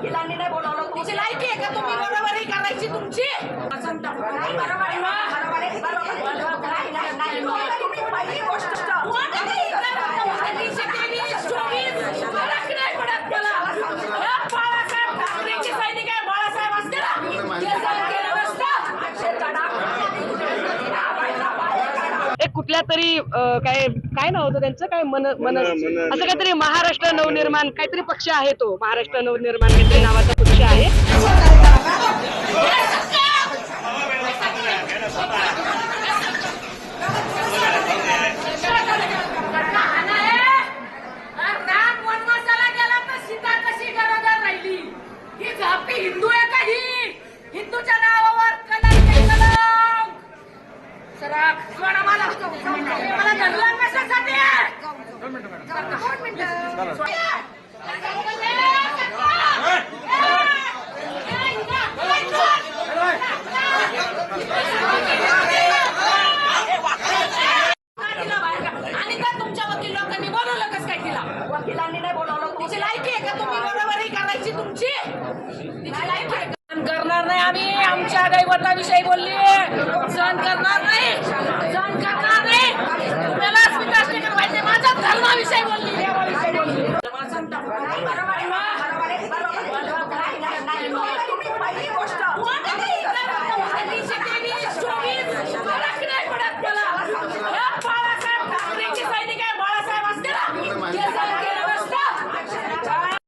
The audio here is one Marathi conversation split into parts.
वकिलांनी नाही बोलावलं तिची लायकी आहे का तुम्ही? बरोबरी करायची तुमची? नाही, बरोबर आहे ना? बरोबर आहे, बरोबर आहे. नाही, नाही, नाही. तुम्ही पहिली गोष्ट अठीशे तेवीस चोवीस फरक नाही पडत मला या बाळासाहेब ठाकरेची सैनिक आहे बाळासाहेब असते ना ते जर केलं नसतं एक कुठल्या तरी काय काय नाव होतं त्यांचं? काय मन मन असं काहीतरी महाराष्ट्र नवनिर्माण काहीतरी पक्ष आहे तो. महाराष्ट्र नवनिर्माण काहीतरी नावाचा पक्ष आहे वनवासाला गेला तर सीता कशी गरोदर राहिली ही झापी हिंदू आहे का ही हिंदूच्या नावावर कलंक आहे, कलंक सरा सोडा मला मला धरला कशासाठी दोन मिनिटं आणि जर तुमच्या वकील लोकांनी बोलवलं कसं काय तिला वकिलांनी नाही बोलावलं तिची लायकी आहे का तुम्ही बरोबरी करायची तुमची तिची लायकी आहे का? सहन करणार नाही आम्ही. आमच्या दैवताविषयी बोलली सहन करणार नाही. सहन करणार नाही. तुम्हाला स्वीकार नाही पाहिजे माझ्या धर्माविषयी बोलली देवाविषयी बोलली नाही, बरोबर आहे ना? बरोबर आहे, बरोबर आहे. नाही, नाही, नाही. तुम्ही पहिली गोष्ट अठीशे तेवीस चोवीस फरक नाही पडत मला या बाळासाहेब ठाकरेची सैनिक आहे बाळासाहेब असते ना ते जर केलं नसतं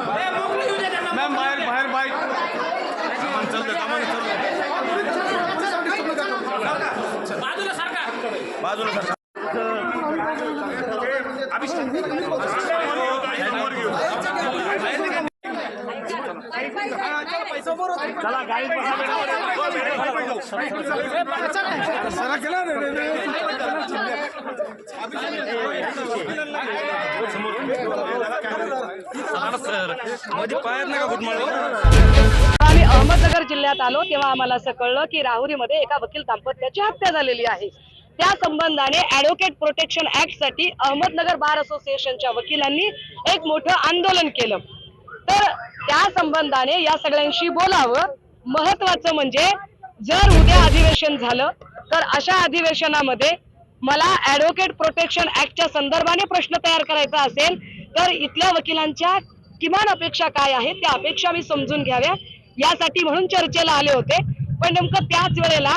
मॅम बाहेर बाहेर बाईक सामान चालतं सामान चालतं बाजूला सरका चला गाडी सरा केला आम्ही अहमदनगर जिल्ह्यात आलो तेव्हा आम्हाला असं कळलं की राहुरीमध्ये एका वकील दाम्पत्याची हत्या झालेली आहे. त्या संबंधाने ऍडव्होकेट प्रोटेक्शन ऍक्टसाठी अहमदनगर बार असोसिएशनच्या वकिलांनी एक मोठं आंदोलन केलं. तर त्या संबंधाने या सगळ्यांशी बोलावं. महत्वाचं म्हणजे जर उद्या अधिवेशन झालं तर अशा अधिवेशनामध्ये मला ऍडव्होकेट प्रोटेक्शन ऍक्टच्या संदर्भाने प्रश्न तयार करायचा असेल तर इथल्या वकिलांच्या किमान अपेक्षा काय आहेत त्या अपेक्षा मी समजून घ्याव्या. यासाठी म्हणून चर्चेला आले होते. पण नेमकं त्याच वेळेला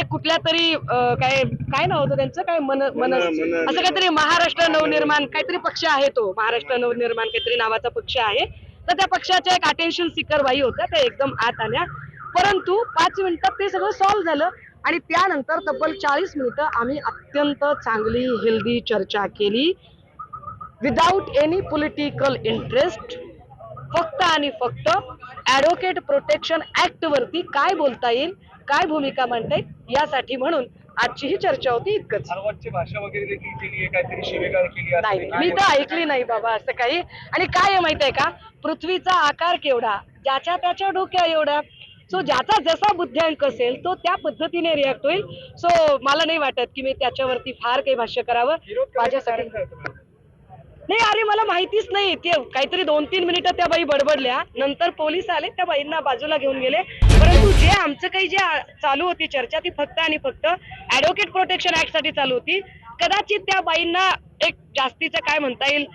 एक कुठल्या तरी काय काय नाव होतं त्यांचं? काय मन मन असं काहीतरी महाराष्ट्र नवनिर्माण काहीतरी पक्ष आहे तो. महाराष्ट्र नवनिर्माण काहीतरी नावाचा पक्ष आहे. तर त्या पक्षाच्या एक अटेन्शन सिकर बाई होत्या. त्या एकदम आत आल्या. परंतु पाच मिनिटात ते सगळं सॉल्व्ह झालं. आणि त्यानंतर तब्बल चाळीस मिनिटं आम्ही अत्यंत चांगली हेल्दी चर्चा केली. विदाऊट एनी पॉलिटिकल इंटरेस्ट फक्त आणि फक्त ऍडव्होकेट प्रोटेक्शन ऍक्ट वरती काय बोलता येईल काय भूमिका मांडता येईल यासाठी म्हणून आजची ही चर्चा होती इतकंच. भाषा वगैरे देखील केली आहे काहीतरी शिवेगाळ केली आहे नाही मी तर ऐकली नाही बाबा असं काही. आणि काय आहे माहितीये का? पृथ्वीचा आकार केवढा ज्याच्या त्याच्या डोक्या एवढा सो ज्याचा जसा बुद्ध्यांक असेल तो त्या पद्धतीने रिॲक्ट होईल. सो मला नाही वाटत की मी त्याच्यावरती फार काही भाष्य करावं. माझ्यासाठी नाही अरे मला माहितीच नाही. ते काहीतरी दोन तीन मिनिटं त्या बाई बडबडल्या. नंतर पोलीस आले त्या बाईंना बाजूला घेऊन गेले. परंतु जे आमचं काही जे चालू होती चर्चा ती फक्त आणि फक्त ऍडव्होकेट प्रोटेक्शन ऍक्टसाठी चालू होती. कदाचित त्या बाईंना एक जास्तीचं काय म्हणता येईल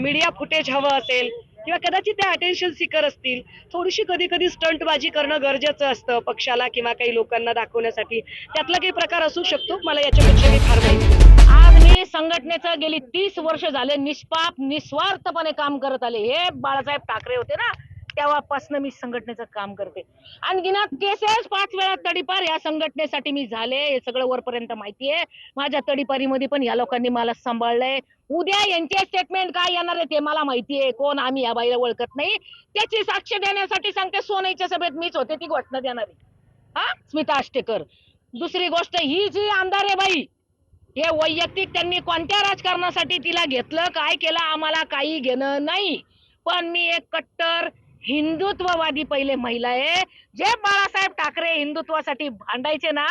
मीडिया फुटेज हवं असेल किंवा कदाचित त्या अटेन्शन सिकर असतील. थोडीशी कधी कधी स्टंटबाजी करणं गरजेचं असतं पक्षाला किंवा काही लोकांना दाखवण्यासाठी. त्यातला काही प्रकार असू शकतो. मला याच्यापेक्षा काही फार माहिती नाही. आज मी संघटनेचं गेली तीस वर्ष झाले निष्पाप निस्वार्थपणे काम करत आले. हे बाळासाहेब ठाकरे होते ना तेव्हापासून मी संघटनेचं काम करते. आणखीन केसेस पाच वेळा तडीपार या संघटनेसाठी मी झाले हे सगळं वरपर्यंत माहिती आहे. माझ्या तडीपारीमध्ये पण या लोकांनी मला सांभाळलंय. उद्या यांचे स्टेटमेंट काय येणार आहे ते मला माहिती आहे. कोण आम्ही या बाईला ओळखत नाही. त्याची साक्ष देण्यासाठी सांगते सोन्याच्या सभेत मीच होते ती घोषणा देणार. आहे हा? स्मिता आष्टेकर. दुसरी गोष्ट ही जी आमदार आहे बाई हे वैयक्तिक त्यांनी कोणत्या राजकारणासाठी तिला घेतलं? काय केलं? आम्हाला काही घेणं नाही. पण मी एक कट्टर हिंदुत्ववादी पहिले महिला आहे. जे बाळासाहेब ठाकरे हिंदुत्वासाठी भांडायचे ना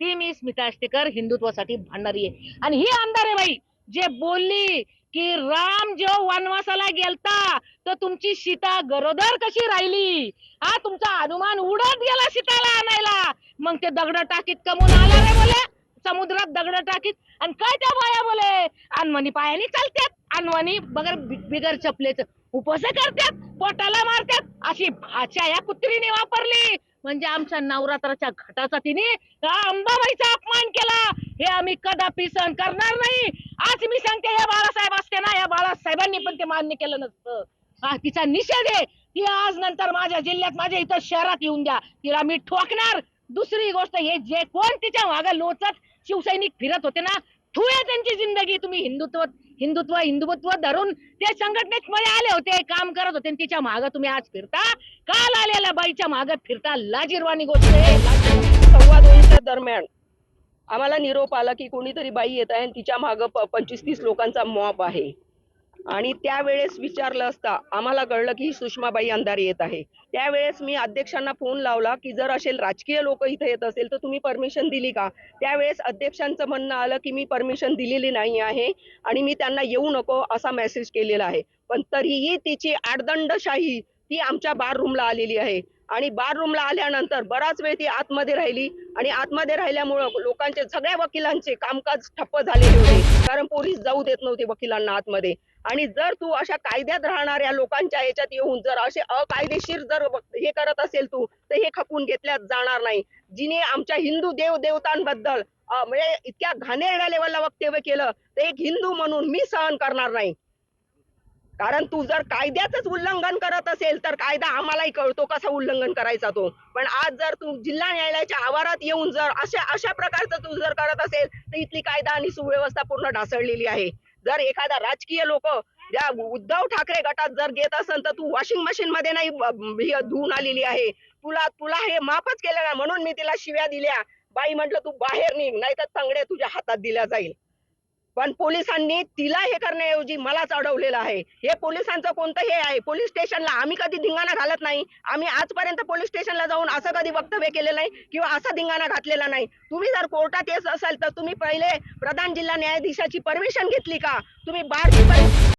ती मी स्मिता आष्टेकर हिंदुत्वासाठी भांडणारी आहे. आणि ही आमदार आहे बाई जे बोलली की राम जो वनवासाला गेलता तर तुमची सीता गरोदर कशी राहिली? हा तुमचा हनुमान उडत गेला सीताला आणायला. मग ते दगड टाकीत कमून आला रे बोले. समुद्रात दगड टाकीत आणि काय त्या बाया बोले? अनमनी पायानी चालतात अनमनी बगर बिगर चपलेच. उपस करतात पोटाला मारतात अशी भाषा या कुत्रीने वापरली. म्हणजे आमच्या नवरात्राच्या घटाचा तिने अंबाबाईचा अपमान केला. हे आम्ही कदापि सहन करणार नाही. आज मी सांगते या बाळासाहेब असते ना या बाळासाहेबांनी पण ते मान्य केलं नसतं. तिचा निषेध आहे. ती आज नंतर माझ्या जिल्ह्यात माझ्या इथं शहरात येऊन द्या. तिला मी ठोकणार. दुसरी गोष्ट हे जे कोण तिच्यामागे लोचत शिवसैनिक फिरत होते ना थुया त्यांची जिंदगी तुम्ही हिंदुत्व हिंदुत्व हिंदुत्व धरून ते संघटनेत मध्ये आले होते काम करत होते तिच्या माग तुम्ही आज फिरता. काल आलेल्या बाईच्या माग फिरता लाजीरवाणी गोष्ट संवाद होईच्या दरम्यान आम्हाला निरोप आला की कोणीतरी बाई येत आहे आणि तिच्या मागं पंचवीस तीस लोकांचा मॉप आहे. आणि त्यावेळेस विचारलं असता आम्हाला कळलं की ही सुषमाबाई अंधारे येत आहे. त्यावेळेस मी अध्यक्षांना फोन लावला की जर असेल राजकीय लोक इथे येत असेल तर तुम्ही परमिशन दिली का? त्यावेळेस अध्यक्षांचं म्हणणं आलं की मी परमिशन दिलेली नाही आहे आणि मी त्यांना येऊ नको असा मेसेज केलेला आहे. पण तरीही तिची आडदंडशाही ती आमच्या बार रूमला आलेली आहे. आणि बार रूमला आल्यानंतर बराच वेळ ती आतमध्ये राहिली आणि आतमध्ये राहिल्यामुळं लोकांचे सगळ्या वकिलांचे कामकाज ठप्प झालेले होते. कारण पोलीस जाऊ देत नव्हते वकिलांना आतमध्ये. आणि जर तू अशा कायद्यात राहणाऱ्या लोकांच्या याच्यात येऊन जर असे अकायदेशीर जर हे करत असेल तू तर हे खपून घेतल्या जाणार नाही. जिने आमच्या हिंदू देव देवतांबद्दल म्हणजे इतक्या घाणेरड्या लेवलला वक्तव्य केलं तर एक हिंदू म्हणून मी सहन करणार नाही. कारण तू जर कायद्याच उल्लंघन करत असेल तर कायदा आम्हालाही कळतो कसा उल्लंघन करायचा तो. पण आज जर तू जिल्हा न्यायालयाच्या आवारात येऊन जर अशा अशा प्रकारचं तू जर करत असेल तर इथली कायदा आणि सुव्यवस्था पूर्ण ढासळलेली आहे. जर एखादा राजकीय लोक ज्या उद्धव ठाकरे गटात जर घेत असेल तर तू वॉशिंग मशीन मध्ये नाही धुवून आलेली आहे. तुला तुला हे माफच केलं ना म्हणून मी तिला शिव्या दिल्या. बाई म्हटलं तू बाहेर निघ नाही तर तंगड्या तुझ्या हातात दिल्या जाईल. पण पोलिसांनी तिला हे करण्याऐवजी मलाच अडवलेलं आहे. हे पोलिसांचं कोणतं हे आहे? पोलीस स्टेशनला आम्ही कधी धिंगाणा घालत नाही. आम्ही आजपर्यंत पोलीस स्टेशनला जाऊन असं कधी वक्तव्य केलेलं नाही किंवा असा धिंगाणा घातलेला नाही. तुम्ही जर कोर्टात येत असाल तर तुम्ही पहिले प्रधान जिल्हा न्यायाधीशाची परमिशन घेतली का? तुम्ही बारची